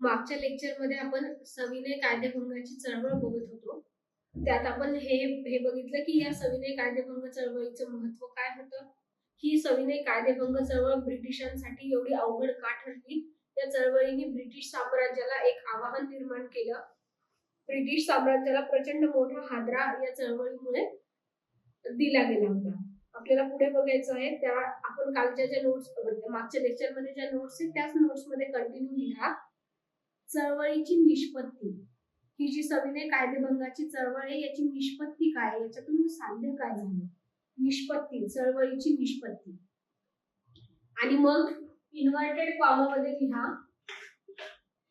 मागच्या लेक्चरमध्ये आपण सविनय कायदेभंगाची चळवळ बघत होतो. त्यात आपण हे हे बघितलं की या सविनय कायदेभंग चळवळीचं महत्त्व काय होतं? ही सविनय कायदेभंग चळवळ ब्रिटिशांसाठी एवढी अवघड का ठरली? या चळवळीने ब्रिटिश साम्राज्याला एक आवाहन निर्माण केलं. ब्रिटिश साम्राज्याला प्रचंड मोठा हादरा या चळवळीमुळे दिला गेला होता. आपल्याला पुढे बघायचं आहे त्या आपण कालच्या ज्या नोट्स मागच्या लेक्चरमध्ये ज्या नोट्स आहेत त्याच नोट्समध्ये कंटिन्यू लिहा. चळवळीची निष्पत्ती. ही जी सविनय कायदेभंगाची चळवळ आहे याची निष्पत्ती काय याच्यातून साध्य काय झालं. निष्पत्ती चळवळीची निष्पत्ती. आणि मग इन्व्हर्टेड फॉर्ममध्ये लिहा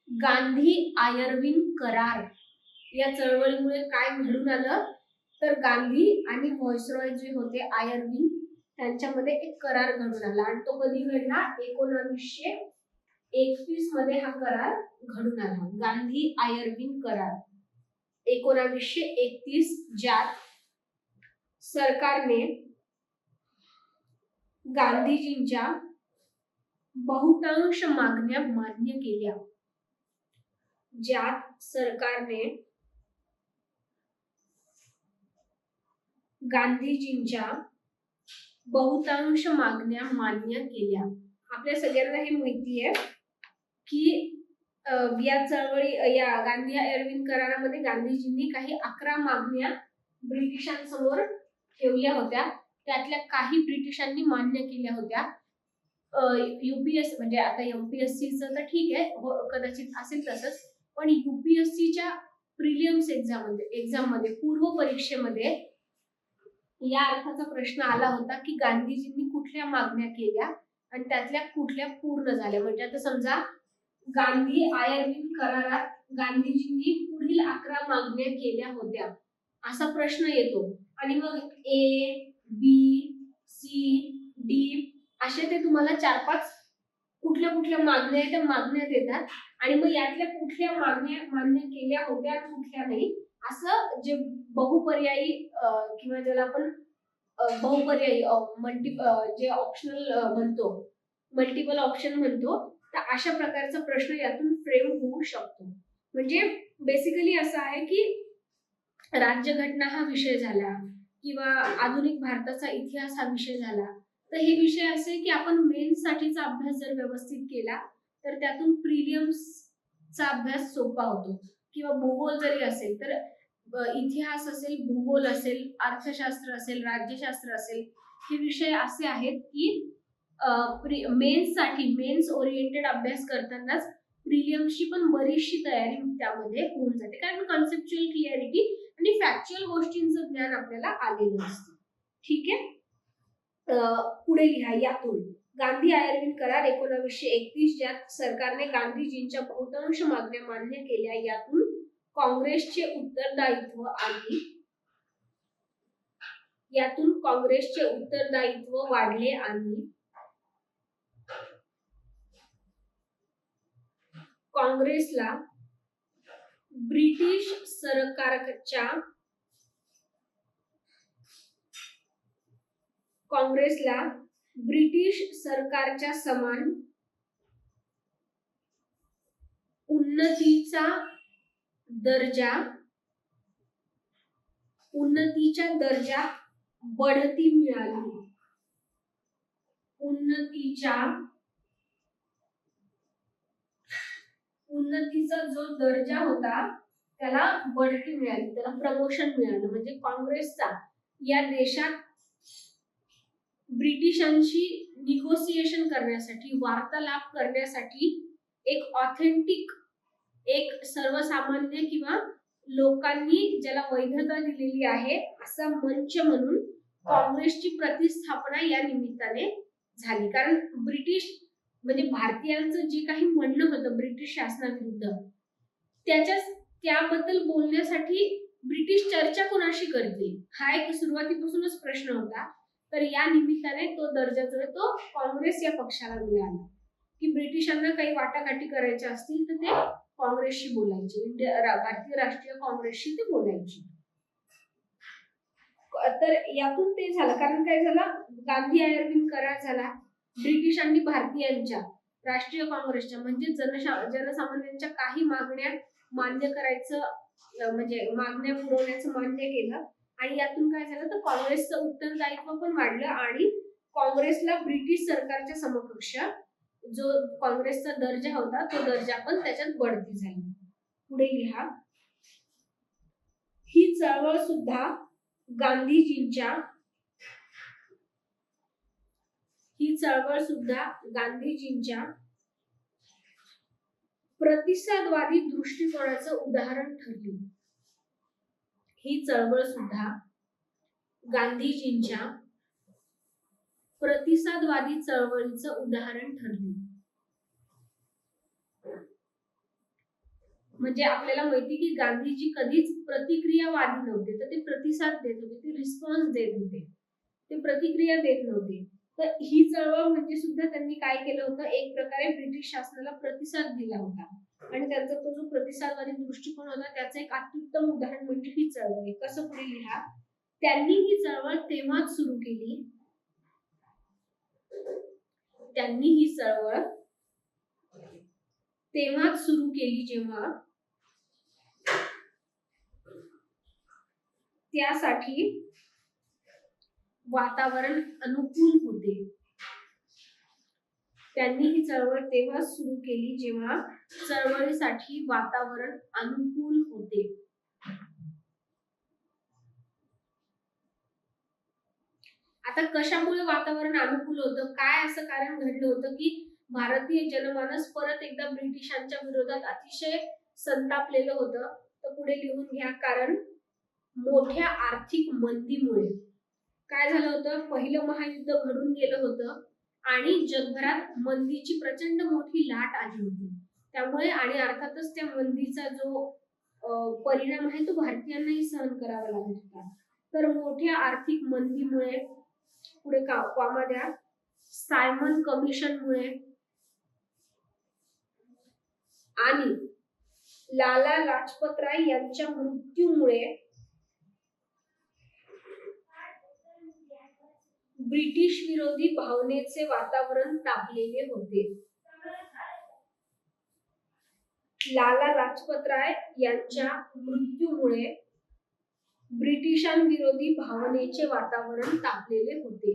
गांधी आयर्विन करार. या चळवळीमुळे काय घडून आलं? तर गांधी आणि व्हॉइसरॉय जे होते आयर्विन त्यांच्यामध्ये एक करार घडून आला. आणि तो कधी घडला? एकोणावीसशे एकवीसमध्ये हा करार घडून आला. गांधी आयर्विन करार. एकोणावीसशे एकतीस ज्यात सरकारने गांधीजींच्या बहुतांश मागण्या मान्य केल्या. ज्यात सरकारने गांधीजींच्या बहुतांश मागण्या मान्य केल्या. आपल्या सगळ्यांना हे माहिती आहे की या चळवळी या गांधी एरविन करारामध्ये गांधीजींनी काही अकरा मागण्या ब्रिटिशांसमोर ठेवल्या होत्या. त्यातल्या काही ब्रिटिशांनी मान्य केल्या होत्या. युपीएस म्हणजे आता एमपीएससीचं तर ठीक आहे हो, कदाचित असेल तसंच. पण युपीएससीच्या प्रिलियम्स एक्झाममध्ये एक्झाममध्ये पूर्व परीक्षेमध्ये या अर्थाचा प्रश्न आला होता की गांधीजींनी कुठल्या मागण्या केल्या आणि त्यातल्या कुठल्या पूर्ण झाल्या. म्हणजे आता समजा गांधी आयर्विन करारात गांधीजींनी पुढील अकरा मागण्या केल्या होत्या. असा प्रश्न येतो. आणि मग ए बी सी डी असे ते तुम्हाला चार पाच कुठल्या कुठल्या मागण्या आहेत त्या मागण्यात येतात आणि मग यातल्या कुठल्या मागण्या मान्य केल्या होत्या आणि कुठल्या नाही असं जे बहुपर्यायी किंवा ज्याला आपण बहुपर्यायी मल्टी जे ऑप्शनल म्हणतो मल्टिपल ऑप्शन म्हणतो तर अशा प्रकारचा प्रश्न यातून फ्रेम होऊ शकतो. म्हणजे बेसिकली असं आहे की राज्यघटना हा विषय झाला किंवा आधुनिक भारताचा इतिहास हा विषय झाला. तर हे विषय असे की आपण मेन्स साठीचा अभ्यास जर व्यवस्थित केला तर त्यातून प्रिलियम्सचा अभ्यास सोपा होतो. किंवा भूगोल जरी असेल तर इतिहास असेल भूगोल असेल अर्थशास्त्र असेल राज्यशास्त्र असेल हे विषय असे आहेत की मेन्ससाठी मेन्स ओरिएंटेड अभ्यास करतानाच प्रिलियम्सची पण बरीचशी तयारी त्यामध्ये होऊन जाते. कारण कन्सेप्च्युअल क्लिअरिटी आणि फॅक्च्युअल गोष्टींचं ज्ञान आपल्याला आलेलं असतं. ठीक आहे? पुढे लिहा यातून. गांधी आयर्विन करार एकोणावीसशे एकतीस ज्यात सरकारने गांधीजींच्या बहुतांश मागण्या मान्य केल्या. यातून काँग्रेसचे उत्तरदायित्व आणि यातून काँग्रेसचे उत्तरदायित्व वाढले आणि काँग्रेसला ब्रिटिश सरकारच्या काँग्रेसला ब्रिटिश सरकारच्या समान उन्नतीचा दर्जा उन्नतीच्या दर्जा बढती मिळाली. उन्नतीच्या उन्नतीचा जो दर्जा होता त्याला बढती मिळाली त्याला प्रमोशन मिळालं. म्हणजे काँग्रेसचा या देशात ब्रिटिशांशी निगोसिएशन करण्यासाठी वार्तालाप करण्यासाठी एक ऑथेंटिक एक सर्वसामान्य किंवा लोकांनी ज्याला वैधता दिलेली आहे असा मंच म्हणून काँग्रेसची प्रतिस्थापना या निमित्ताने झाली. कारण ब्रिटिश म्हणजे भारतीयांचं जे काही म्हणणं होतं ब्रिटिश शासनाविरुद्ध त्याच्या त्याबद्दल बोलण्यासाठी ब्रिटिश चर्चा कोणाशी करते हा एक सुरुवातीपासूनच प्रश्न होता. तर या निमित्ताने तो दर्जा जो आहे तो काँग्रेस या पक्षाला मिळाला. की ब्रिटिशांना काही वाटाघाटी करायच्या असतील तर ते काँग्रेसशी बोलायचे. भारतीय राष्ट्रीय काँग्रेसशी ते बोलायचे. तर यातून ते झालं. कारण काय झालं? गांधी आयर्विन करार झाला. ब्रिटिशांनी भारतीयांच्या राष्ट्रीय काँग्रेसच्या म्हणजे जनशा जनसामान्यांच्या काही मागण्या मान्य करायचं म्हणजे मागण्या पुरवण्याचं मान्य केलं. आणि यातून काय झालं तर काँग्रेसचं उत्तरदायित्व पण वाढलं आणि काँग्रेसला ब्रिटिश सरकारच्या समकक्ष जो काँग्रेसचा दर्जा होता तो दर्जा पण त्याच्यात बढती झाली. पुढे लिहा. ही चळवळ सुद्धा गांधीजींच्या ही चळवळ सुद्धा गांधीजींच्या प्रतिसादवादी दृष्टिकोनाचं उदाहरण ठरली. ही चळवळ सुद्धा गांधीजींच्या प्रतिसादवादी चळवळीचं उदाहरण ठरली. म्हणजे आपल्याला माहिती की गांधीजी कधीच प्रतिक्रियावादी नव्हते. तर ते प्रतिसाद देत होते ते रिस्पॉन्स देत होते. ते प्रतिक्रिया देत नव्हते. तर ही चळवळ म्हणजे सुद्धा त्यांनी काय केलं होतं? एक प्रकारे ब्रिटिश शासनाला प्रतिसाद दिला होता. आणि त्यांचा तो जो प्रतिसादवादी दृष्टिकोन होता त्याचं एक अत्युत्तम उदाहरण म्हणजे ही चळवळ. कसं पुढे लिहा? त्यांनी ही चळवळ तेव्हाच सुरू केली. त्यांनी ही चळवळ तेव्हाच सुरू केली जेव्हा त्यासाठी वातावरण अनुकूल होते. त्यांनी ही चळवळ तेव्हा सुरू केली जेव्हा चळवळीसाठी वातावरण अनुकूल होते. आता कशामुळे वातावरण अनुकूल होतं? काय असं कारण घडलं होतं की भारतीय जनमानस परत एकदा ब्रिटिशांच्या विरोधात अतिशय संतापलेलं होतं? तर पुढे लिहून घ्या कारण मोठ्या आर्थिक मंदीमुळे. काय झालं होतं? पहिलं महायुद्ध घडून गेलं होतं आणि जगभरात मंदीची प्रचंड मोठी लाट आली होती. त्यामुळे आणि अर्थातच त्या मंदीचा जो परिणाम आहे तो भारतीयांनाही सहन करावा लागत होता. तर मोठ्या आर्थिक मंदीमुळे पुढे का द्या सायमन कमिशनमुळे आणि लाला लाजपत राय यांच्या मृत्यूमुळे ब्रिटिश विरोधी भावनेचे वातावरण तापलेले होते. लाला लाजपत राय यांच्या मृत्यूमुळे ब्रिटिशांविरोधी भावनेचे वातावरण तापलेले होते.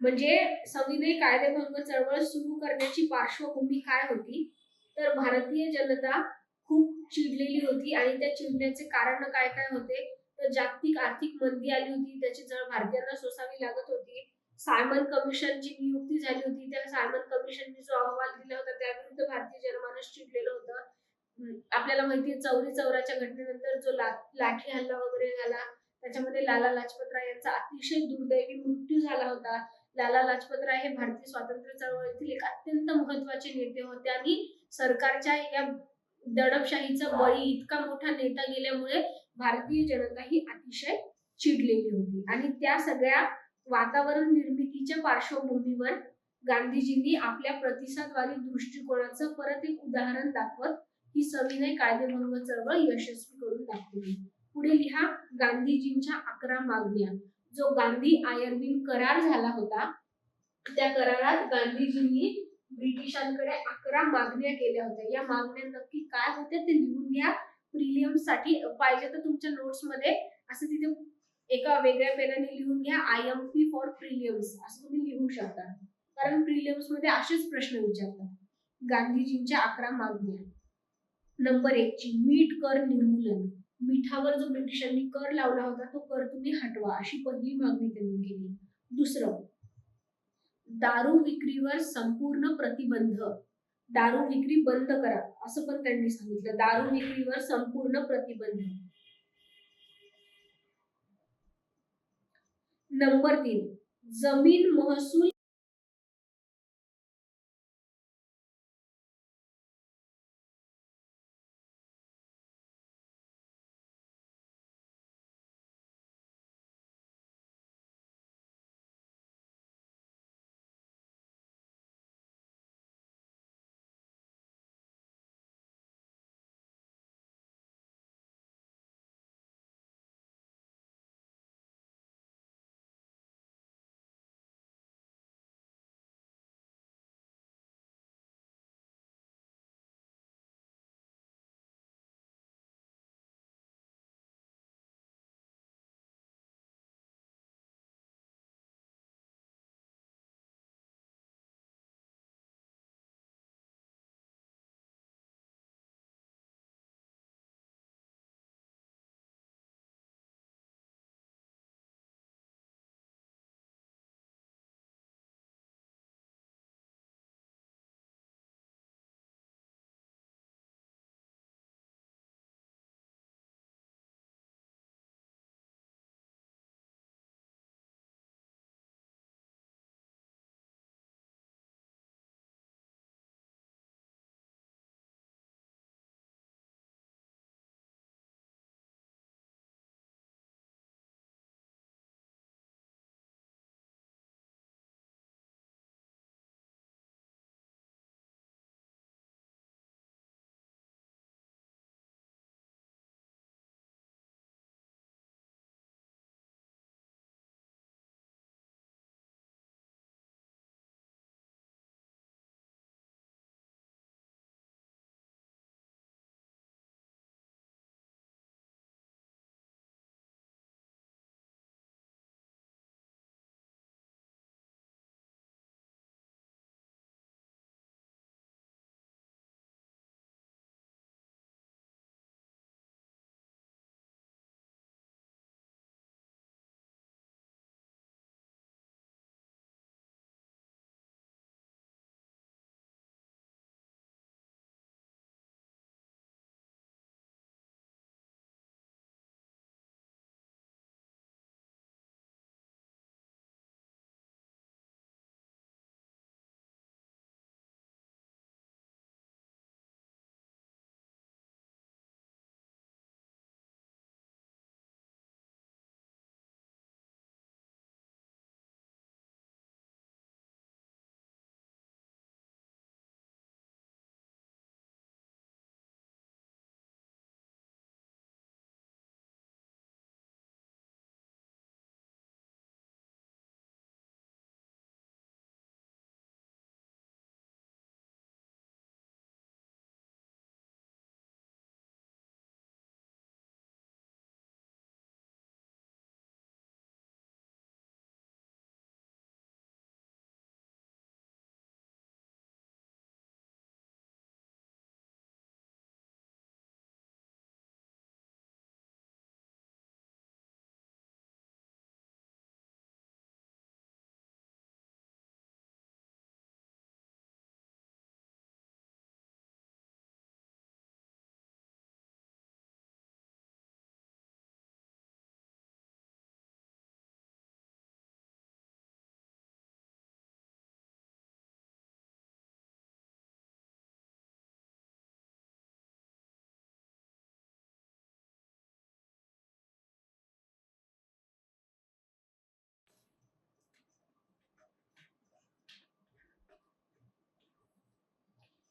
म्हणजे संविनय कायदेभंग चळवळ सुरू करण्याची पार्श्वभूमी काय होती? तर भारतीय जनता खूप चिडलेली होती आणि त्या चिडण्याचे कारण काय काय होते? तर जागतिक आर्थिक मंदी आली होती त्याची जळ भारतीयांना सोसावी लागत होती सायमन कमिशनची नियुक्ती झाली होती त्या सायमन कमिशनने जो अहवाल दिला होता त्याविरुद्ध भारतीय जनमानस चिडलेलं होतं. आपल्याला माहितीये चौरी चौराच्या घटनेनंतर जो ला, लाठी हल्ला वगैरे झाला त्याच्यामध्ये लाला लाजपत राय यांचा अतिशय दुर्दैवी मृत्यू झाला होता. लाला लाजपत राय हे भारतीय स्वातंत्र्य चळवळीतील एक अत्यंत महत्त्वाचे नेते होते आणि सरकारच्या या दडपशाहीचा बळी इतका मोठा नेता गेल्यामुळे भारतीय जनता ही अतिशय चिडलेली होती. आणि त्या सगळ्या वातावरण निर्मितीच्या पार्श्वभूमीवर गांधीजींनी आपल्या प्रतिसादवादी दृष्टिकोनाचं परत एक उदाहरण दाखवत ही सविनय कायदेभंग चळवळ यशस्वी करून दाखवली. पुढे लिहा गांधीजींच्या अकरा मागण्या. जो गांधी आयर्विन करार झाला होता त्या करारात गांधीजींनी ब्रिटिशांकडे अकरा मागण्या केल्या होत्या. या मागण्या नक्की काय होत्या ते लिहून घ्या. प्रिलियमसाठी पाहिजे तर तुमच्या नोट्समध्ये असं तिथे एका वेगळ्या पेनाने लिहून घ्या I M P for prelims असं तुम्ही लिहू शकता. कारण प्रिलियम्समध्ये असेच प्रश्न विचारतात. गांधीजींच्या अकरा मागण्या. नंबर एक ची मीठ कर निर्मूलन. मिठावर जो ब्रिटिशांनी कर लावला होता तो कर तुम्ही हटवा अशी पहिली मागणी त्यांनी केली. दुसरं दारू विक्रीवर संपूर्ण प्रतिबंध. दारू विक्री बंद करा असं पण त्यांनी सांगितलं. दारू विक्रीवर संपूर्ण प्रतिबंध. नंबर तीन जमीन महसूल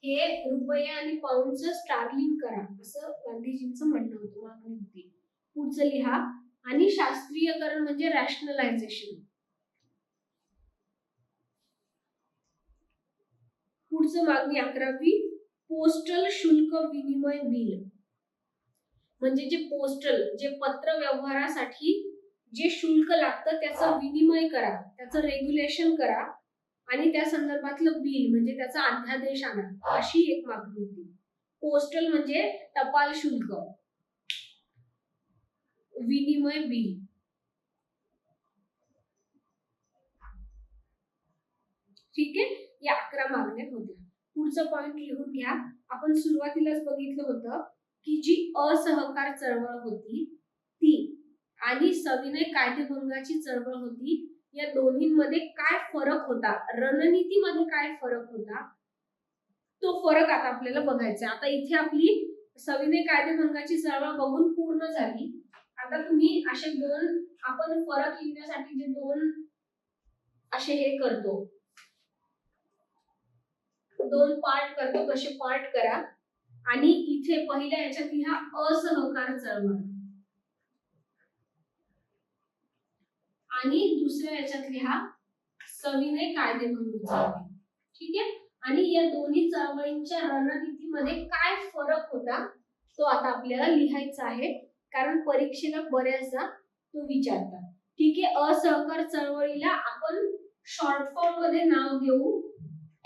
हे रुपये आणि पाऊंडचं स्टार्लिंग करा असं गांधीजींचं म्हणणं होतं मागणी होती. पुढचं लिहा आणि शास्त्रीयकरण म्हणजे रॅशनलायझेशन पुढचं मागणी अकरावी पोस्टल शुल्क विनिमय बिल. म्हणजे जे पोस्टल जे पत्र व्यवहारासाठी जे शुल्क लागतं त्याचं विनिमय करा त्याचं रेग्युलेशन करा आणि त्या संदर्भातलं बिल म्हणजे त्याचा अध्यादेश आणा अशी एक मागणी होती. पोस्टल म्हणजे टपाल शुल्क. विनिमय बिल. ठीक आहे? या अकरा मागण्या होत्या. पुढचं पॉइंट लिहून घ्या. आपण सुरुवातीलाच बघितलं होतं की जी असहकार चळवळ होती ती. आणि सविनय कायदेभंगाची चळवळ होती या दोन्हींमध्ये काय फरक होता? रणनीतीमध्ये काय फरक होता? तो फरक आता आपल्याला बघायचा आता इथे आपली सविनय कायदेभंगाची चळवळ बघून पूर्ण झाली. आता तुम्ही असे दोन आपण फरक लिहिण्यासाठी जे दोन असे हे करतो. दोन पार्ट करतो तसे पार्ट करा. आणि इथे पहिल्या ह्याच्यात लिहा असहकार चळवळ. आणि दुसऱ्या याच्यात लिहा सविनय कायदेभंग चळवळ ठीक आहे? आणि या दोन्ही चळवळींच्या रणनीतीमध्ये काय फरक होता तो आता आपल्याला लिहायचा आहे. कारण परीक्षेला बऱ्याचदा तो विचारतात. ठीक आहे? असहकार चळवळीला आपण शॉर्ट फॉर्ममध्ये नाव घेऊ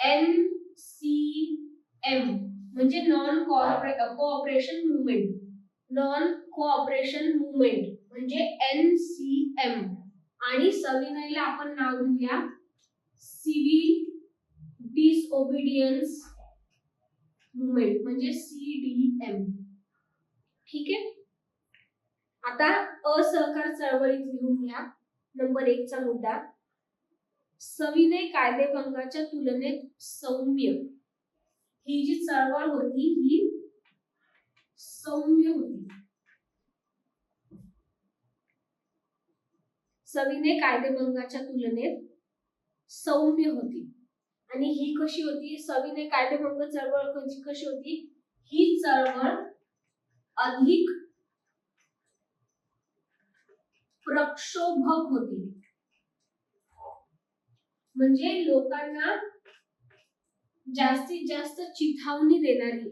एन सी एम म्हणजे non cooperation movement non cooperation movement म्हणजे एन सी एम आणि सविनयला आपण नाव घेऊया सिव्हिल डिसओबिडियन्स मुवमेंट म्हणजे सी डी एम. ठीक आहे? आता असहकार चळवळीत लिहून घ्या. नंबर एक चा मुद्दा. सविनय कायदेभंगाच्या तुलनेत सौम्य. ही जी चळवळ होती ही सौम्य होती. सविनय कायदेभंगाच्या तुलनेत सौम्य होती. आणि ही कशी होती? सविनय कायदेभंग चळवळ कशी कशी होती? ही चळवळ अधिक प्रक्षोभक होती. म्हणजे लोकांना जास्तीत जास्त चिथावणी देणारी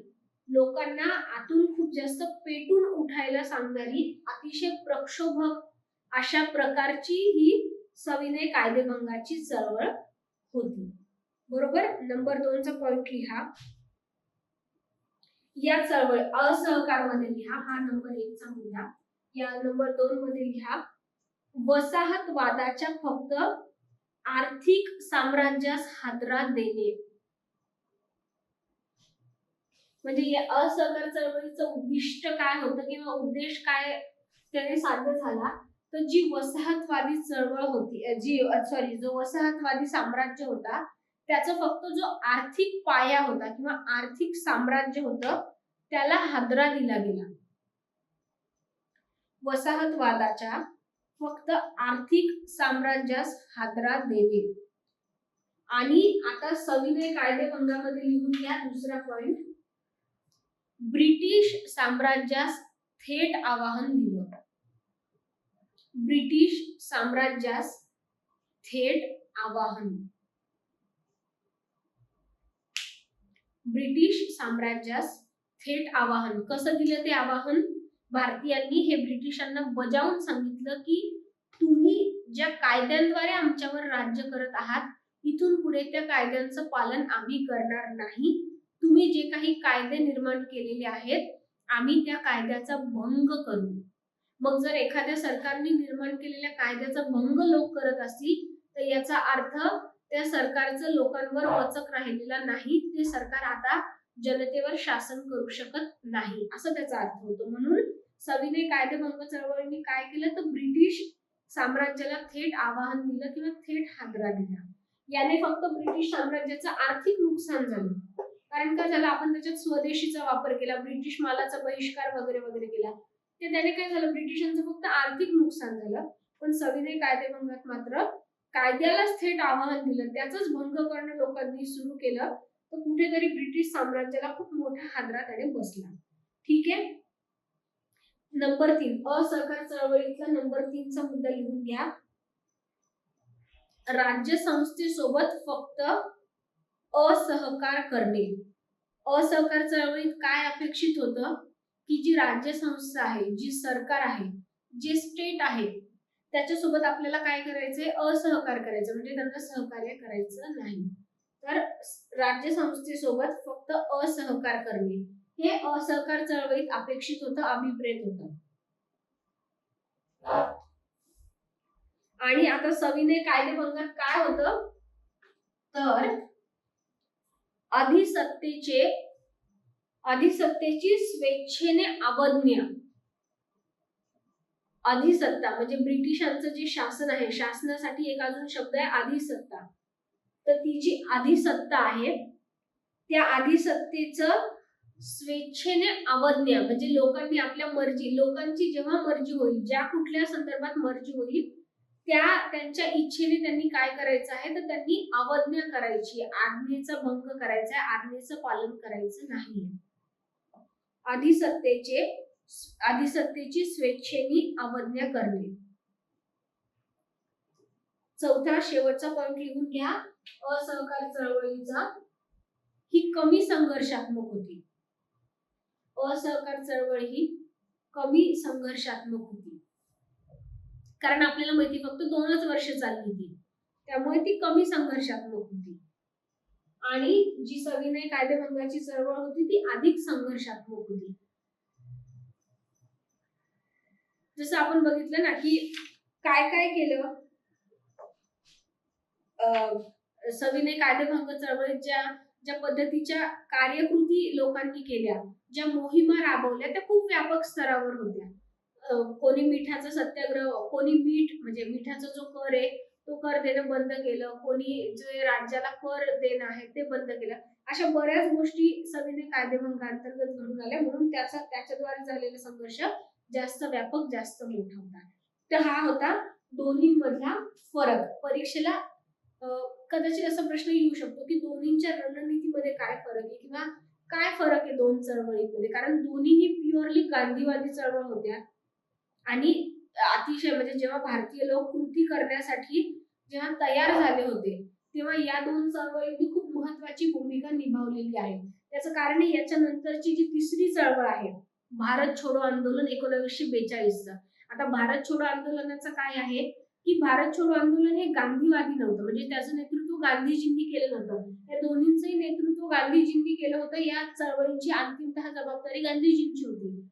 लोकांना आतून खूप जास्त पेटून उठायला सांगणारी अतिशय प्रक्षोभक अशा प्रकारची ही सविनय कायदेभंगाची चळवळ होती. बरोबर? नंबर दोनचा पॉइंट लिहा. या चळवळ असहकारमध्ये लिहा. हा नंबर एक चा मुद्दा. या नंबर दोन मध्ये लिहा. वसाहतवादाच्या फक्त आर्थिक साम्राज्यास हादरा देणे. म्हणजे या असहकार चळवळीचं उद्दिष्ट काय होतं किंवा उद्देश काय त्याने साध्य झाला? तर जी वसाहतवादी चळवळ होती जी सॉरी जो वसाहतवादी साम्राज्य होता त्याचा फक्त जो आर्थिक पाया होता किंवा आर्थिक साम्राज्य होतं त्याला हादरा दिला गेला. वसाहतवादाच्या फक्त आर्थिक साम्राज्यास हादरा देणे. आणि आता सविनय कायदेभंगामध्ये लिहून घ्या दुसरा पॉइंट ब्रिटिश साम्राज्यास थेट आवाहन दिलं. ब्रिटिश साम्राज्यास थेट आवाहन. ब्रिटिश साम्राज्यास थेट आवाहन. कसं दिलं ते आवाहन? भारतीयांनी हे ब्रिटिशांना बजावून सांगितलं की तुम्ही ज्या कायद्यांद्वारे आमच्यावर राज्य करत आहात इथून पुढे त्या कायद्यांचं पालन आम्ही करणार नाही. तुम्ही जे काही कायदे निर्माण केलेले आहेत आम्ही त्या कायद्याचा भंग करू. मग जर एखाद्या सरकारने निर्माण केलेल्या कायद्याचा भंग लोक करत असतील तर याचा अर्थ त्या सरकारचं लोकांवर वचक राहिलेला नाही ते सरकार आता जनतेवर शासन करू शकत नाही असं त्याचा अर्थ होतो. म्हणून सविनय कायदेभंग चळवळीने काय केलं? तर ब्रिटिश साम्राज्याला थेट आवाहन दिलं किंवा थेट हादरा दिला. याने फक्त ब्रिटिश साम्राज्याचं आर्थिक नुकसान झालं. कारण का? झालं आपण त्याच्यात स्वदेशीचा वापर केला ब्रिटिश मालाचा बहिष्कार वगैरे वगैरे केला. ते त्याने काय झालं? ब्रिटिशांचं फक्त आर्थिक नुकसान झालं. पण सविनय कायदेभंगात मात्र कायद्यालाच थेट आवाहन दिलं. त्याच भंग करणं लोकांनी सुरू केलं. तर कुठेतरी ब्रिटिश साम्राज्याला खूप मोठा हादरा त्याने बसला. ठीक आहे? नंबर तीन. असहकार चळवळीतला नंबर तीनचा मुद्दा लिहून घ्या. राज्य संस्थेसोबत फक्त असहकार करणे. असहकार चळवळीत काय अपेक्षित होतं? की जी राज्य संस्था आहे जी सरकार आहे जे स्टेट आहे त्याच्यासोबत आपल्याला काय करायचंय? असहकार करायचं. म्हणजे त्यांना सहकार्य करायचं नाही. तर राज्य संस्थेसोबत फक्त असहकार करणे. हे असहकार चळवळीत अपेक्षित होतं अभिप्रेत होतं. आणि आता सविनय कायदेभंगात काय होतं? तर अधिसत्तेचे अधिसत्तेची स्वेच्छेने अवज्ञा. अधिसत्ता म्हणजे ब्रिटिशांचं जे शासन आहे शासनासाठी एक अजून शब्द आहे अधिसत्ता तर ती जी अधिसत्ता आहे त्या अधिसत्तेचं स्वेच्छेने अवज्ञा. म्हणजे लोकांनी आपल्या मर्जी लोकांची जेव्हा मर्जी होईल ज्या कुठल्या संदर्भात मर्जी होईल त्या त्यांच्या इच्छेने त्यांनी काय करायचं आहे तर त्यांनी अवज्ञा करायची. आज्ञेचा भंग करायचा आज्ञेचं पालन करायचं नाही अधिसत्तेचे अधिसत्तेची स्वेच्छेने अवज्ञा करणे. चौथा शेवटचा पॉइंट लिहून घ्या. असहकार चळवळीचा. ही कमी संघर्षात्मक होती. असहकार चळवळ ही कमी संघर्षात्मक होती. कारण आपल्याला माहिती फक्त दोनच वर्ष चालली होती. त्यामुळे ती कमी संघर्षात्मक होती. आणि जी सविनय कायदेभंगाची चळवळ होती ती अधिक संघर्षात्मक होती. जसं आपण बघितलं ना की काय काय केलं? सविनय कायदेभंग चळवळीत ज्या ज्या पद्धतीच्या कार्यकृती लोकांनी केल्या ज्या मोहिमा राबवल्या त्या खूप व्यापक स्तरावर होत्या. कोणी मिठाचा सत्याग्रह कोणी मीठ म्हणजे मिठाचा जो कर आहे तो कर देणं बंद केलं. कोणी जे राज्याला कर देणं आहे ते बंद केलं. अशा बऱ्याच गोष्टी सविनय कायदेभंगाअंतर्गत घडून आल्या. म्हणून त्याचा त्याच्याद्वारे झालेला संघर्ष जास्त व्यापक जास्त मोठा होता. तर हा होता दोन्हीमधला फरक. परीक्षेला कदाचित असा प्रश्न येऊ शकतो की दोन्हींच्या रणनीतीमध्ये काय फरक आहे किंवा काय फरक आहे दोन चळवळीमध्ये? कारण दोन्हीही प्युअरली गांधीवादी चळवळ होत्या आणि अतिशय म्हणजे जेव्हा भारतीय लोक कृती करण्यासाठी जेव्हा तयार झाले होते तेव्हा या दोन चळवळींनी खूप महत्वाची भूमिका निभावलेली आहे. त्याचं कारण याच्या नंतरची जी तिसरी चळवळ आहे भारत छोडो आंदोलन एकोणीसशे बेचाळीसचं. आता भारत छोडो आंदोलनाचं काय आहे? की भारत छोडो आंदोलन हे गांधीवादी नव्हतं म्हणजे त्याचं नेतृत्व गांधीजींनी केलं नव्हतं. या दोन्हींचंही नेतृत्व गांधीजींनी केलं होतं या चळवळीची अंतिमतः जबाबदारी गांधीजींची होती.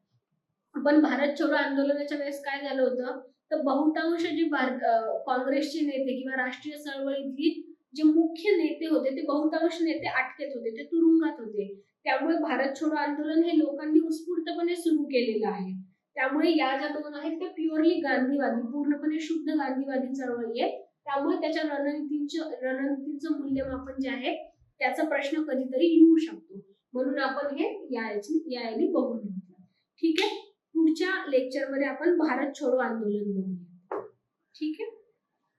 पण भारत छोडो आंदोलनाच्या वेळेस काय झालं होतं? तर बहुतांश जे भारत काँग्रेसचे नेते किंवा राष्ट्रीय चळवळीतली जे मुख्य नेते होते ते बहुतांश नेते अटकेत होते ते तुरुंगात होते. त्यामुळे भारत छोडो आंदोलन हे लोकांनी उत्स्फूर्तपणे सुरू केलेलं आहे. त्यामुळे या ज्या दोन आहेत त्या प्युअरली गांधीवादी पूर्णपणे शुद्ध गांधीवादी चळवळी आहे त्यामुळे त्याच्या रणनीतींचं रणनीतीचं मूल्यमापन जे आहे त्याचा प्रश्न कधीतरी येऊ शकतो. म्हणून आपण हे याची याने बघून घेतलं ठीक आहे? पुढच्या लेक्चरमध्ये आपण भारत छोडो आंदोलन बघूया. ठीक आहे?